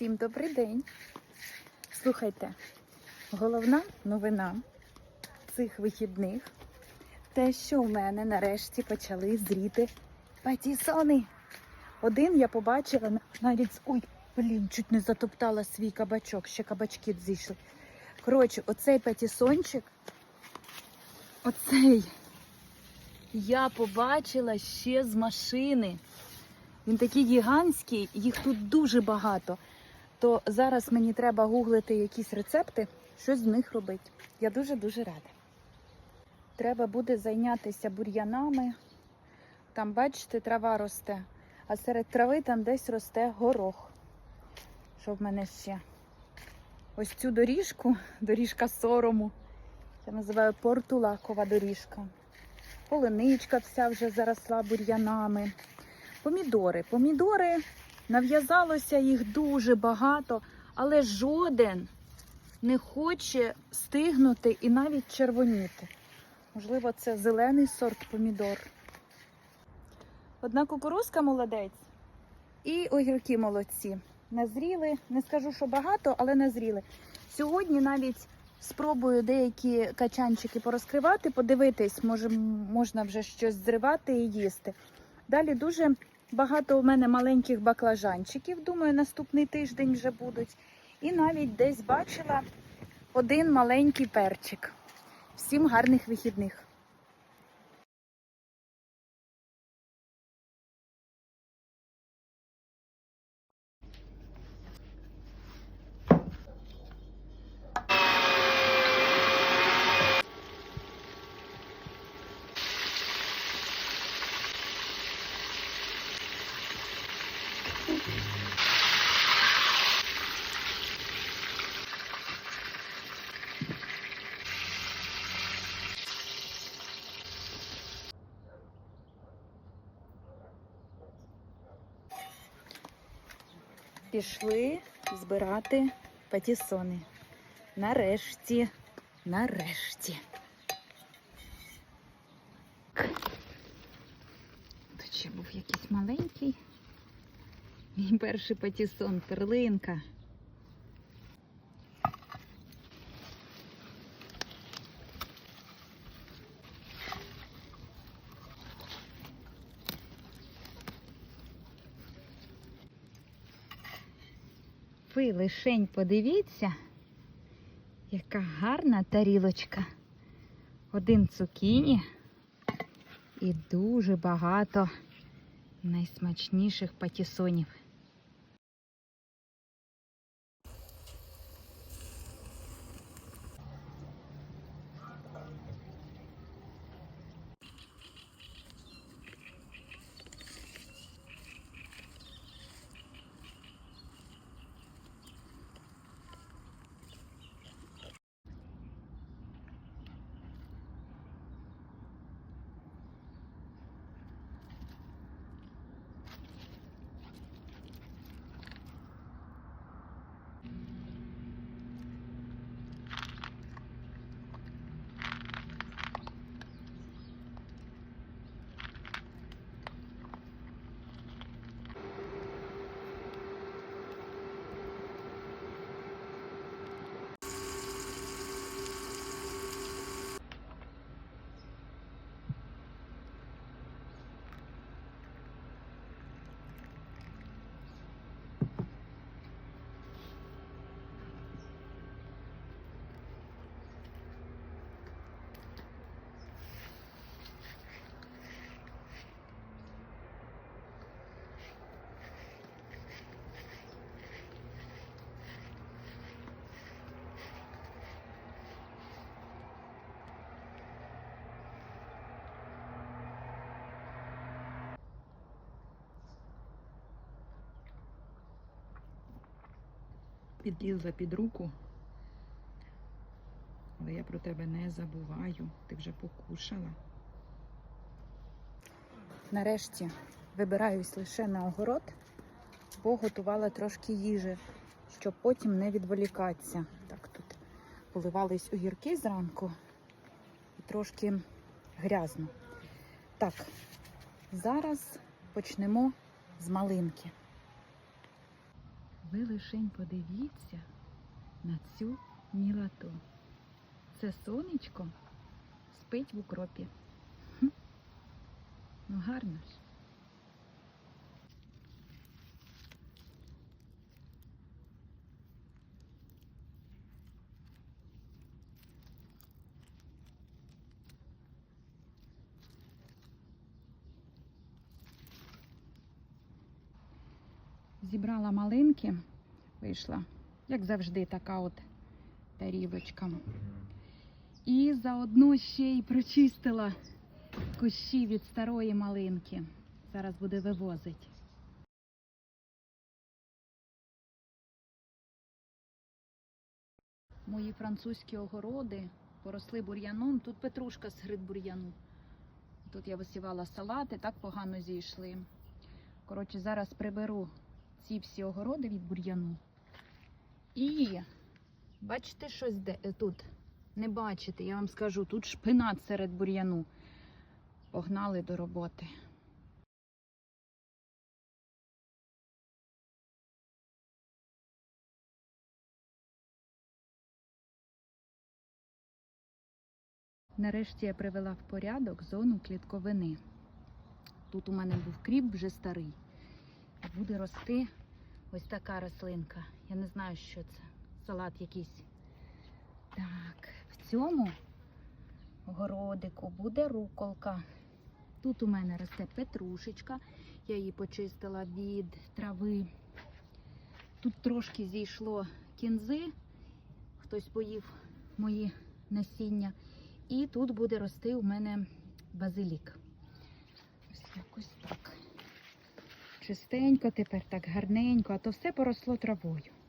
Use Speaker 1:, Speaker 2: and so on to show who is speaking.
Speaker 1: Всім добрий день. Слухайте, головна новина цих вихідних те, що в мене нарешті почали зріти патісони. Один я побачила навіть. Ой, блін, чуть не затоптала свій кабачок, ще кабачки зійшли. Коротше, оцей патісончик, оцей я побачила ще з машини. Він такий гігантський, їх тут дуже багато. То зараз мені треба гуглити якісь рецепти, щось з них робити. Я дуже-дуже рада. Треба буде зайнятися бур'янами. Там, бачите, трава росте. А серед трави там десь росте горох. Що в мене ще? Ось цю доріжку, доріжка сорому. Я називаю портулакова доріжка. Полиничка вся вже заросла бур'янами. Помідори. Помідори нав'язалося їх дуже багато, але жоден не хоче стигнути і навіть червоніти. Можливо, це зелений сорт помідор. Одна кукурузка молодець і огірки молодці. Назріли, не скажу, що багато, але назріли. Сьогодні навіть спробую деякі качанчики порозкривати, подивитись, може можна вже щось зривати і їсти. Далі дуже багато у мене маленьких баклажанчиків. Думаю, наступний тиждень вже будуть. І навіть десь бачила один маленький перчик. Всім гарних вихідних. Пішли збирати патісони. Нарешті, нарешті. Тут ще був якийсь маленький. Мій перший патісон, перлинка. Ви лишень подивіться, яка гарна тарілочка. Один цукіні і дуже багато найсмачніших патісонів.
Speaker 2: Підлізла під руку. Але я про тебе не забуваю. Ти вже покушала.
Speaker 1: Нарешті вибираюсь лише на огород, бо готувала трошки їжі, щоб потім не відволікатися. Так, тут поливались огірки зранку і трошки грязно. Так, зараз почнемо з малинки. Ви лишень подивіться на цю мілату. Це сонечко спить в укропі. Ну гарно ж. Зібрала малинки, вийшла, як завжди, така от тарілочка. І заодно ще й прочистила кущі від старої малинки. Зараз буде вивозити. Мої французькі огороди поросли бур'яном. Тут петрушка грид бур'яну. Тут я висівала салати, так погано зійшли. Коротше, зараз приберу ці всі огороди від бур'яну. І бачите щось де е, тут? Не бачите, я вам скажу, тут шпинат серед бур'яну. Погнали до роботи. Нарешті я привела в порядок зону клітковини. Тут у мене був кріп вже старий. Буде рости ось така рослинка. Я не знаю, що це. Салат якийсь. Так, в цьому городику буде руколка. Тут у мене росте петрушечка. Я її почистила від трави. Тут трошки зійшло кінзи. Хтось поїв мої насіння. І тут буде рости у мене базилік. Ось якось так. Чистенько тепер, так гарненько, а то все поросло травою.